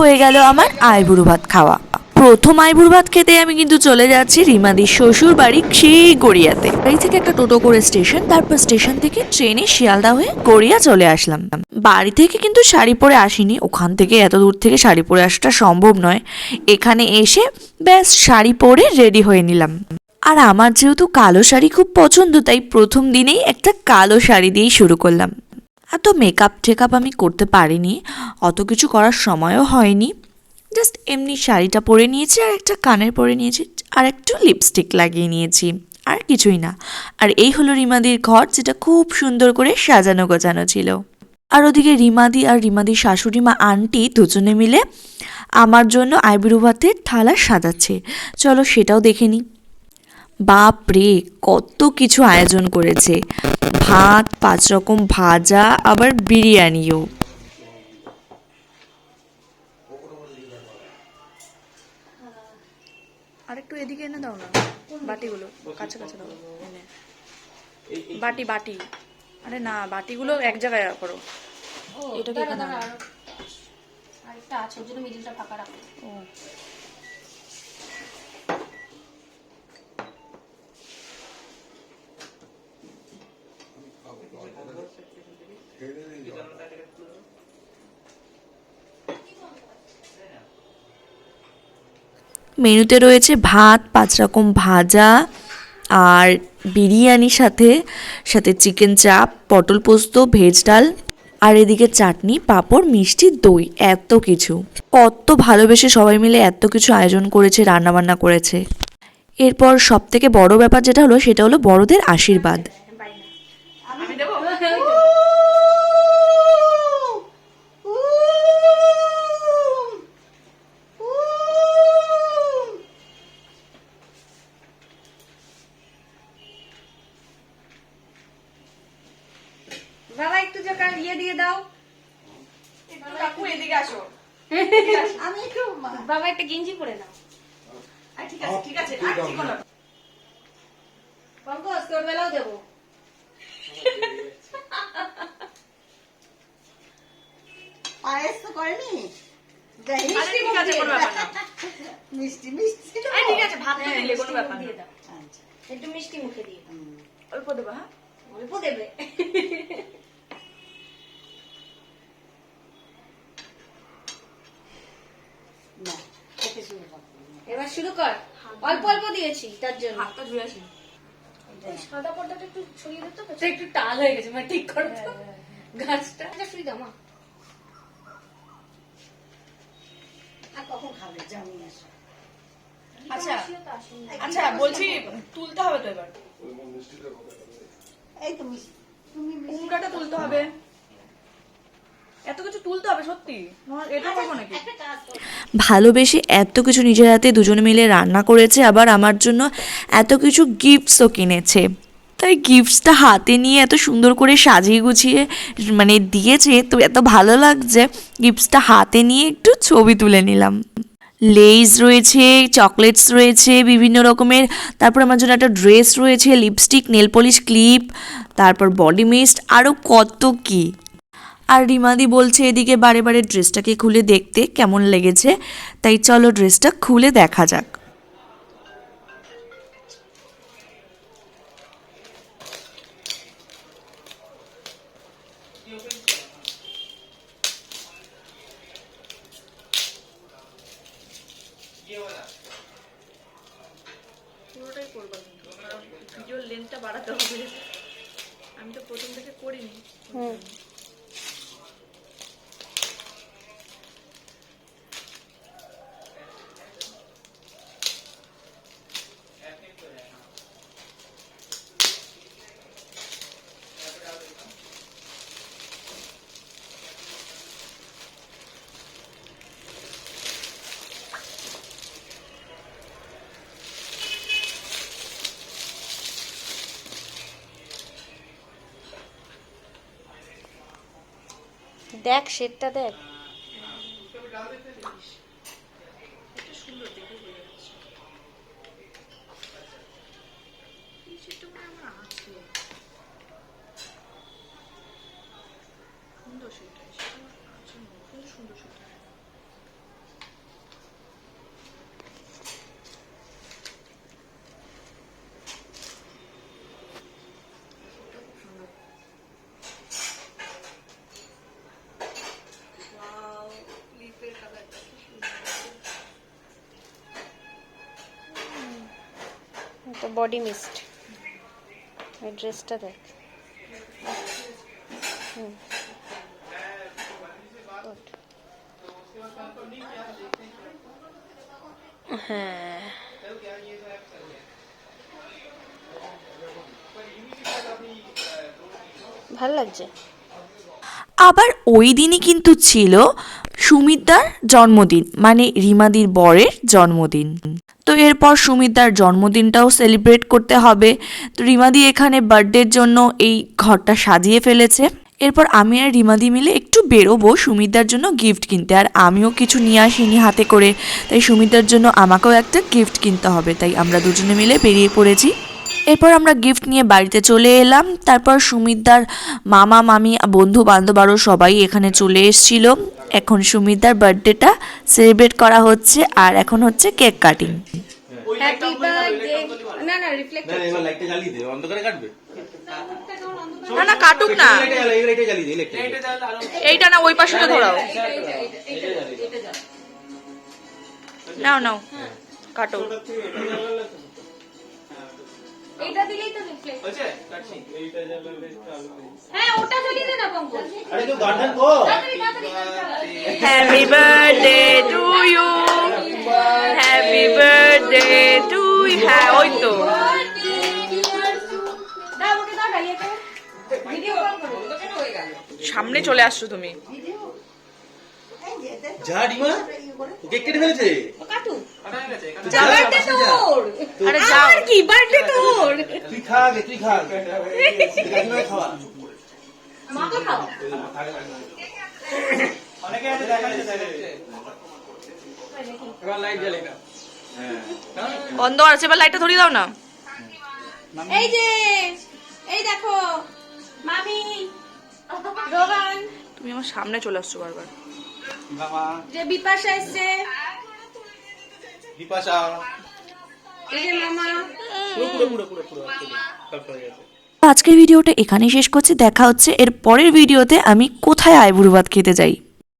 হয়ে গেল আমার আইবুড়ো ভাত খাওয়া। প্রথম আইবুড়ো ভাত খেতে আমি কিন্তু চলে যাচ্ছি রিমাদির শ্বশুর বাড়ি সেই গড়িয়াতে বাড়ি থেকে একটা টোটো করে স্টেশন, তারপর স্টেশন থেকে ট্রেনে শিয়ালদা হয়ে গড়িয়া চলে আসলাম। বাড়ি থেকে কিন্তু শাড়ি পরে আসিনি। ওখান থেকে এত দূর থেকে শাড়ি পরে আসাটা সম্ভব নয়। এখানে এসে ব্যাস শাড়ি পরে রেডি হয়ে নিলাম। আর আমার যেহেতু কালো শাড়ি খুব পছন্দ, তাই প্রথম দিনেই একটা কালো শাড়ি দিয়েই শুরু করলাম। এত মেকআপ টেকআপ আমি করতে পারিনি, অত কিছু করার সময়ও হয়নি। জাস্ট এমনি শাড়িটা পরে নিয়েছি, আর একটা কানের পরে নিয়েছি, আর একটু লিপস্টিক লাগিয়ে নিয়েছি, আর কিছুই না। আর এই হলো রিমাদির ঘর, যেটা খুব সুন্দর করে সাজানো গোছানো ছিল। আর ওদিকে রিমাদি আর রিমাদির শাশুড়ি মা আন্টি দুজনে মিলে আমার জন্য আইবুড়ো ভাতের থালা সাজাচ্ছে। চলো সেটাও দেখে নিই। বাপ রে কত কিছু আয়োজন করেছে। ভাত পাঁচ রকম ভাজা আবার বিরিয়ানিও। আর একটু এদিকে এনে দাও না। বাটিগুলো কাছে কাছে দাও। বাটি বাটি। আরে না বাটিগুলো এক জায়গায় করো। এটা কি আরেকটা আছে ওর জন্য মিডিলটা ফাঁকা রাখো। ও। মেনুতে রয়েছে ভাত, পাঁচ রকম ভাজা আর বিরিয়ানির সাথে সাথে চিকেন চাপ, পটল পোস্ত, ভেজ ডাল আর এদিকে চাটনি, পাঁপড়, মিষ্টি, দই, এত কিছু। কত ভালোবেসে সবাই মিলে এত কিছু আয়োজন করেছে, রান্নাবান্না করেছে। এরপর সব থেকে বড় ব্যাপার যেটা হলো, সেটা হলো বড়দের আশীর্বাদ। বাবা একটু জায়গা ইয়ে দিয়ে দাও। কাকু এদিকে আসো। আমি একটু বাবা একটা গেঞ্জি পরে নাও। ঠিক আছে ঠিক আছে আর ঠিক হলো পঙ্কজ তোর বেলাও দেবো। পায়েস তো করেনি? মিষ্টি মিষ্টি ঠিক আছে ভাত দিলে কোনো ব্যাপার দিয়ে দাও। একটু মিষ্টি মুখে দিয়ে অল্প দেবো হ্যাঁ? অল্প দেবে না খেতে শুরু কর। এবার শুরু কর। অল্প অল্প দিয়েছি তার জন্য। হাতটা ধুয়ে আসি। সাদা পর্দাটা একটু ছড়িয়ে দিত তো একটু টাল হয়ে গেছে মানে ঠিক করো তো। গাছটা। এটা শুই দাও মা। আর কখন খাবে জানি আসো আচ্ছা। না। আচ্ছা বলছি তুলতে হবে তো এবার? এই তুমি। মিষ্টি কুমড়াটা তুলতে হবে। এত কিছু তুলতে হবে সত্যি। এটা করব নাকি? কাজ করো। ভালোবেসে এত কিছু নিজের হাতে দুজনে মিলে রান্না করেছে আবার আমার জন্য এত কিছু গিফটসও কিনেছে। তাই গিফটসটা হাতে নিয়ে এত সুন্দর করে সাজিয়ে গুছিয়ে মানে দিয়েছে তো এত ভালো লাগছে গিফটসটা হাতে নিয়ে একটু ছবি তুলে নিলাম। লেজ রয়েছে চকলেটস রয়েছে বিভিন্ন রকমের তারপর আমার জন্য একটা ড্রেস রয়েছে লিপস্টিক নেল পলিশ ক্লিপ তারপর বডি মিস্ট আরও কত কী। আর রিমাদি বলছে এদিকে বারে বারে ড্রেসটাকে খুলে দেখতে কেমন লেগেছে। তাই চলো ড্রেসটা খুলে দেখা যাক। পুরোটাই করব ভিডিওর লেন্থটা বাড়াতে হবে। আমি তো প্রথম থেকে করিনি। দেখ শেডটা দেখ সুন্দর সেটা সুন্দর সেটা বডি মিস্ট। ওই ড্রেসটা দেখ। হ্যাঁ। ভালো লাগছে? আবার ওই দিনই কিন্তু ছিল সুমিতদার জন্মদিন মানে রিমাদির বরের জন্মদিন। তো এরপর সুমিতার জন্মদিনটাও সেলিব্রেট করতে হবে। তো রিমাদি এখানে বার্থডের জন্য এই ঘরটা সাজিয়ে ফেলেছে। এরপর আমি আর রিমাদি মিলে একটু বেরোবো সুমিতার জন্য গিফট কিনতে। আর আমিও কিছু নিয়ে আসিনি হাতে করে। তাই সুমিতার জন্য আমাকেও একটা গিফট কিনতে হবে। তাই আমরা দুজনে মিলে বেরিয়ে পড়েছি। এরপর আমরা গিফট নিয়ে বাড়িতে চলে এলাম। তারপর সুমিতদার মামা মামি বন্ধু বান্ধব আরও সবাই এখানে চলে এসেছিল। এখন সুমিতদার বার্থডেটা সেলিব্রেট করা হচ্ছে আর এখন হচ্ছে কেক কাটিং হ্যাপি বার্থডে না না রিফ্লেক্ট না, এবার লাইটটা জ্বালিয়ে দে অন্ধকারে কাটবে। না না কাটুক না। জ্বালিয়ে দে এইটা না ওই পাশে ধরাও। নাও নাও। কাটো। এটা দিলেই তো রিফ্লেক্ট হ্যাঁ ওটা জ্বালিয়ে দে না পঙ্কজ। আরে তো গার্ডেন কর তাড়াতাড়ি তাড়াতাড়ি তাড়াতাড়ি। Happy birthday to you happy birthday to হ্যাঁ ওই তো। সামনে চলে আসছো তুমি। যা ও কেক কেটে ফেলেছে? বার্থডে তোর। আরে আমার কি? বার্থডে তোর। তুই খা আগে তুই খা আগে। কাকিমাকে খাওয়া। মাকে খাও। বন্ধ আছে এবার লাইটটা ধরিয়ে দাও না। এই যে এই দেখো মামি। রোহান। তুমি আমার সামনে চলে আসছো বারবার। যে বিপাশা এসছে। বিপাশা। এই যে মামা। পুরো পুরো পুরো পুরো পুরো গেছে আজকের ভিডিওটা এখানেই শেষ করছি। দেখা হচ্ছে এর পরের ভিডিওতে আমি কোথায় আইবুড়ো ভাত খেতে যাই।